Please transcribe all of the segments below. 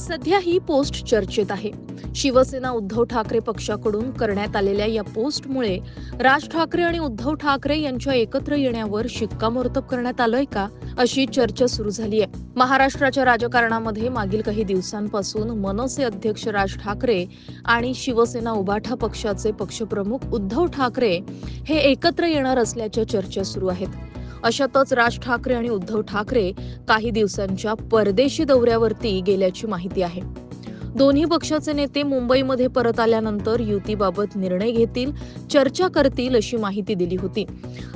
सध्या ही पोस्ट चर्चेत आहे. शिवसेना उद्धव ठाकरे पक्षाकडून करण्यात आलेल्या या पोस्टमुळे राज ठाकरे आणि उद्धव ठाकरे यांच्या एकत्र येण्यावर शिक्कामोर्तब करण्यात आलंय का अशी चर्चा सुरू झाली आहे महाराष्ट्राच्या राजकारणामध्ये मागील काही दिवसांपासून मनसे अध्यक्ष राज ठाकरे आणि शिवसेना उबाठा पक्षाचे पक्षप्रमुख उद्धव ठाकरे हे एकत्र येणार असल्याच्या चर्चा सुरू आहेत. अशातच राज ठाकरे आणि उद्धव ठाकरे काही दिवसांच्या परदेशी दौऱ्यावरती गेल्याची माहिती आहे. दोन्ही पक्षाचे नेते मुंबईमध्ये परत आल्यानंतर युतीबाबत निर्णय घेतील चर्चा करतील अशी माहिती दिली होती.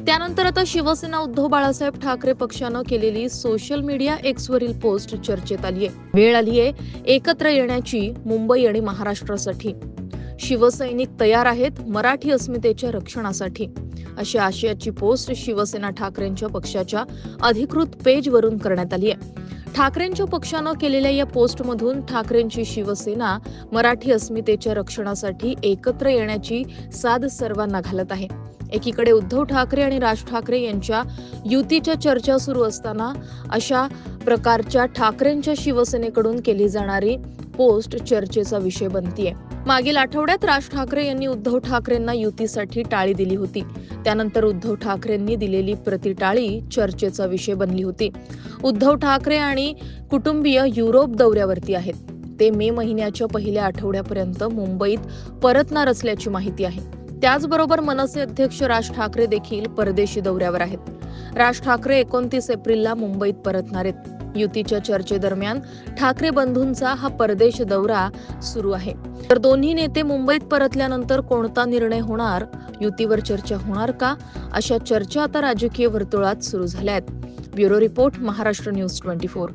त्यानंतर आता शिवसेना उद्धव बाळासाहेब ठाकरे पक्षानं केलेली सोशल मीडिया एक्सवरील पोस्ट चर्चेत आली आहे वेळ आली आहे एकत्र येण्याची मुंबई आणि महाराष्ट्रासाठी. शिवसैनिक तयार आहेत मराठी अस्मितेच्या रक्षणासाठी. अशी आशयाची पोस्ट शिवसेना ठाकरेंच्या पक्षाच्या अधिकृत पेजवरून करण्यात आली आहे. ठाकरेंच्या पक्षानं केलेल्या या पोस्टमधून ठाकरेंची शिवसेना मराठी अस्मितेच्या रक्षणासाठी एकत्र येण्याची साद सर्वांना घालत आहे. एकीकडे उद्धव ठाकरे आणि राज ठाकरे यांच्या युतीच्या चर्चा सुरू असताना अशा प्रकारच्या ठाकरेंच्या शिवसेनेकडून केली जाणारी पोस्ट चर्चेचा विषय बनतीये. मागील आठवड्यात राज ठाकरे यांनी उद्धव ठाकरेंना युतीसाठी टाळी दिली होती. त्यानंतर उद्धव ठाकरेंनी दिलेली प्रतिटाळी चर्चेचा विषय बनली होती. उद्धव ठाकरे आणि कुटुंबीय युरोप दौऱ्यावरती आहेत. ते मे महिन्याच्या पहिल्या आठवड्यापर्यंत मुंबईत परतणार असल्याची माहिती आहे. त्याचबरोबर मनसे अध्यक्ष राज ठाकरे देखील परदेशी दौऱ्यावर आहेत. राज ठाकरे एकोणतीस एप्रिलला मुंबईत परतणार आहेत. युतीच्या चर्चेदरम्यान ठाकरे बंधूंचा हा परदेश दौरा सुरू आहे. तर दोन्ही नेते मुंबईत परतल्यानंतर कोणता निर्णय होणार युतीवर चर्चा होणार का? अशा चर्चा आता राजकीय वर्तुळात सुरू झाल्या आहेत bureau report Maharashtra news twenty four.